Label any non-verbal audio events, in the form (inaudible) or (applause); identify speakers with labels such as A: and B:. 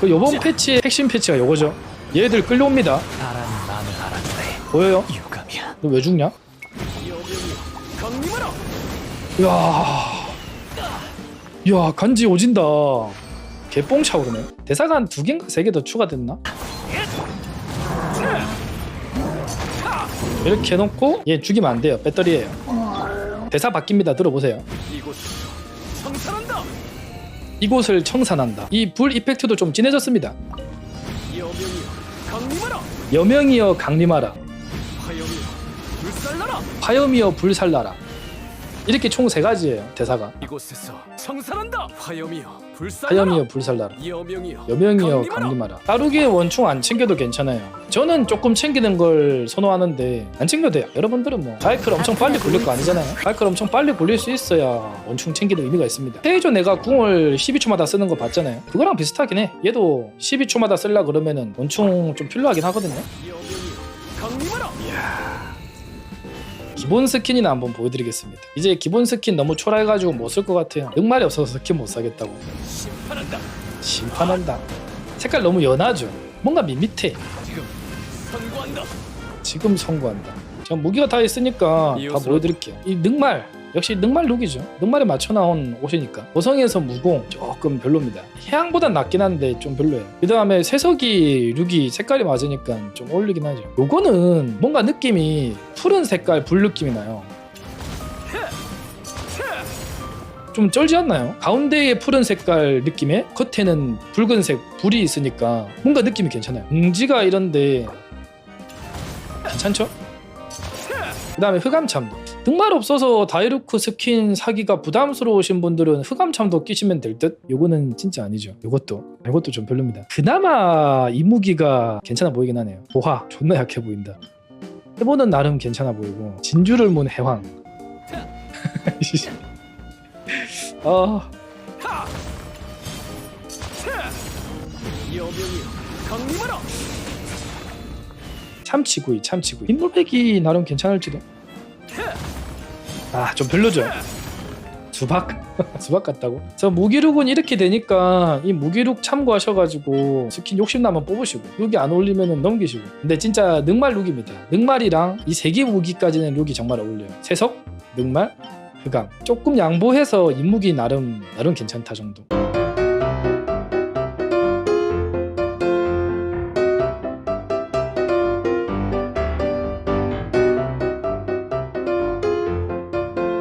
A: 그 요번 패치의 핵심 패치가 요거죠. 얘들 끌려옵니다.
B: 나란 나는 알았네.
A: 보여요?
B: 유감이야.
A: 너 왜 죽냐?
B: 강림하라.
A: 야, 야 간지 오진다. 개뽕 차오르네. 대사가 한 두 개인가 세 개 더 추가됐나? 이렇게 해놓고 얘 죽이면 안 돼요. 배터리예요. 대사 바뀝니다. 들어보세요. 이곳을 청산한다. 이 불 이펙트도 좀 진해졌습니다.
B: 여명이여 강림하라.
A: 여명이여 강림하라.
B: 화염이여 불살라라.
A: 화염이여 불살라라. 이렇게 총 세 가지예요. 대사가.
B: 이곳에서 성살한다. 화염이여 불살라라.
A: 화염이여 불살라라.
B: 여명이여
A: 여명이여
B: 강림하라.
A: 따르게 원충 안 챙겨도 괜찮아요. 저는 조금 챙기는 걸 선호하는데 안 챙겨도 돼요. 여러분들은 뭐 바이크를 엄청 빨리 굴릴 거 아니잖아요. 바이크를 엄청 빨리 굴릴 수 있어야 원충 챙기는 의미가 있습니다. 페이저 내가 궁을 12초마다 쓰는 거 봤잖아요. 그거랑 비슷하긴 해. 얘도 12초마다 쓸라 그러면은 원충 좀 필요하긴 하거든요.
B: 여명이여 강림하라.
A: 기본 스킨이나 한번 보여드리겠습니다. 이제 기본 스킨 너무 초라해가지고 못 쓸 것 같아요. 늑말이 없어서 스킨 못 사겠다고.
B: 심판한다.
A: 심판한다. 색깔 너무 연하죠. 뭔가 밋밋해.
B: 지금 선고한다.
A: 지금 선고한다. 전 무기가 다 있으니까 다. 보여드릴게요. 이 늑말 역시 늑말 룩이죠. 늑말에 맞춰 나온 옷이니까 고성에서 무공 조금 별로입니다. 해양보단 낫긴 한데 좀 별로예요. 그 다음에 세석이 룩이 색깔이 맞으니까 좀 어울리긴 하죠. 요거는 뭔가 느낌이 푸른 색깔 불 느낌이 나요. 좀 쩔지 않나요? 가운데에 푸른 색깔 느낌에 겉에는 붉은색 불이 있으니까 뭔가 느낌이 괜찮아요. 웅지가 이런데 괜찮죠? 그 다음에 흑암참도 등말 없어서 다이루크 스킨 사기가 부담스러우신 분들은 흑암참도 끼시면 될 듯? 요거는 진짜 아니죠. 요것도 요것도 좀 별로입니다. 그나마 이 무기가 괜찮아 보이긴 하네요. 보화 존나 약해 보인다. 해보는 나름 괜찮아 보이고 진주를 문 해황. (laughs) 아.
B: 여명이여 강림하라.
A: 참치구이 참치구이. 흰물백이 나름 괜찮을지도 아 좀 별로죠. 수박? (laughs) 수박 같다고? 저 무기룩은 이렇게 되니까 이 무기룩 참고하셔가지고 스킨 욕심 나면 뽑으시고 룩이 안 어울리면 넘기시고. 근데 진짜 늑말 룩입니다. 늑말이랑 이 세 개 무기까지는 룩이 정말 어울려요. 세석 늑말 흑암. 조금 양보해서 인무기 나름 나름 괜찮다 정도